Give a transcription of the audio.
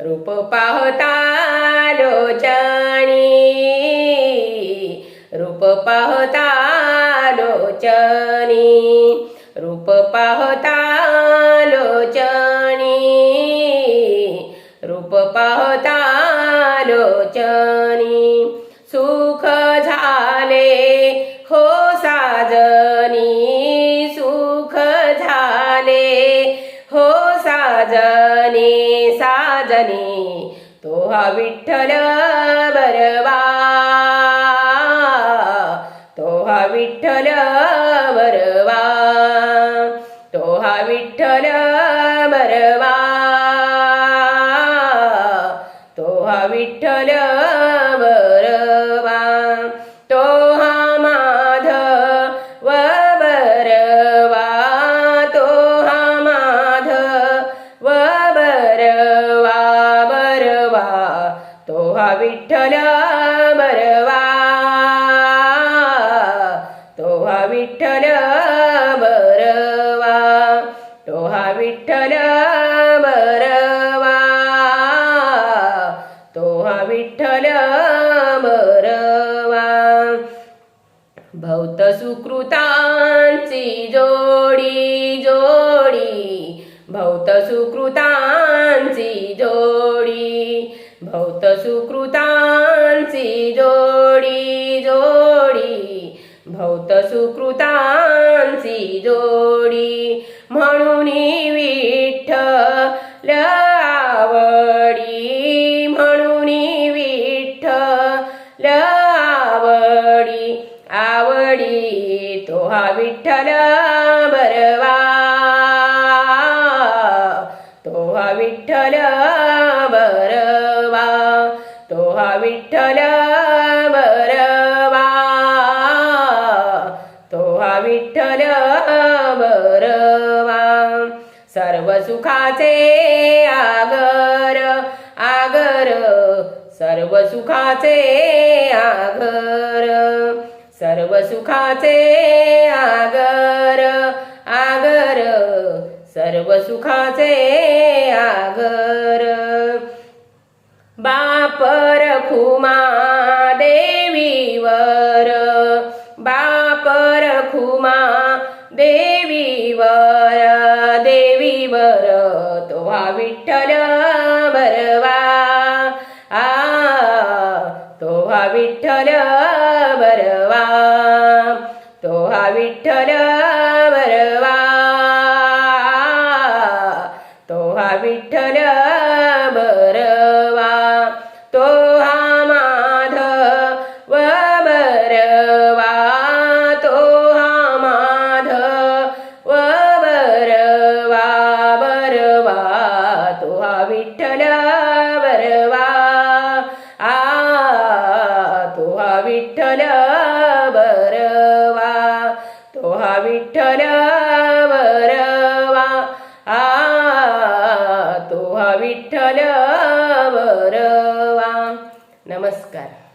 रूप पाहता लोचणी रूप पाहता लोचणी रूप पाहता लोचणी रूप पाहता लोचणी सुख झाले हो साजनी। सुख झाले हो साजनी सा साजनी तो हा विठ्ठल बरवा. तो हा विठ्ठल बरवा. तो हा विठ्ठल बरवा. तो हा विठ्ठल बरवा हा विठ्ठल बरवा तो हा विठ्ठल बरवा तो हा विठ्ठल बरवा तो हा विठ्ठल बरवा भौत सुकृतांची जोडी जोडी. भौत सुकृतां भौत सुकृतांची जोडी जोडी। भौत सुकृतांची जोडी म्हणून विठ्ठल आवडी म्हणून विठ्ठल आवडी आवडी। तो हा विठ्ठल बरवा विठ्ठल बरवा तो हा विठ्ठल बरवा सर्व सुखाचे आगर आगर. सर्व सुखाचे आगर. सर्व सुखाचे आगर आगर. सर्व सुखाचे आगर. बापर खुमा देवीवर बापर खुमा देवीवर देवीवर तो हा विठ्ठल बरवा. आ तो हा विठ्ठल बरवा. तो हा विठ्ठल बरवा. तो हा विठ्ठल विठ्ठल बरवा आ तो हा विठ्ठल बरवा तो हा विठ्ठल बरवा आ तो हा विठ्ठल बरवा नमस्कार.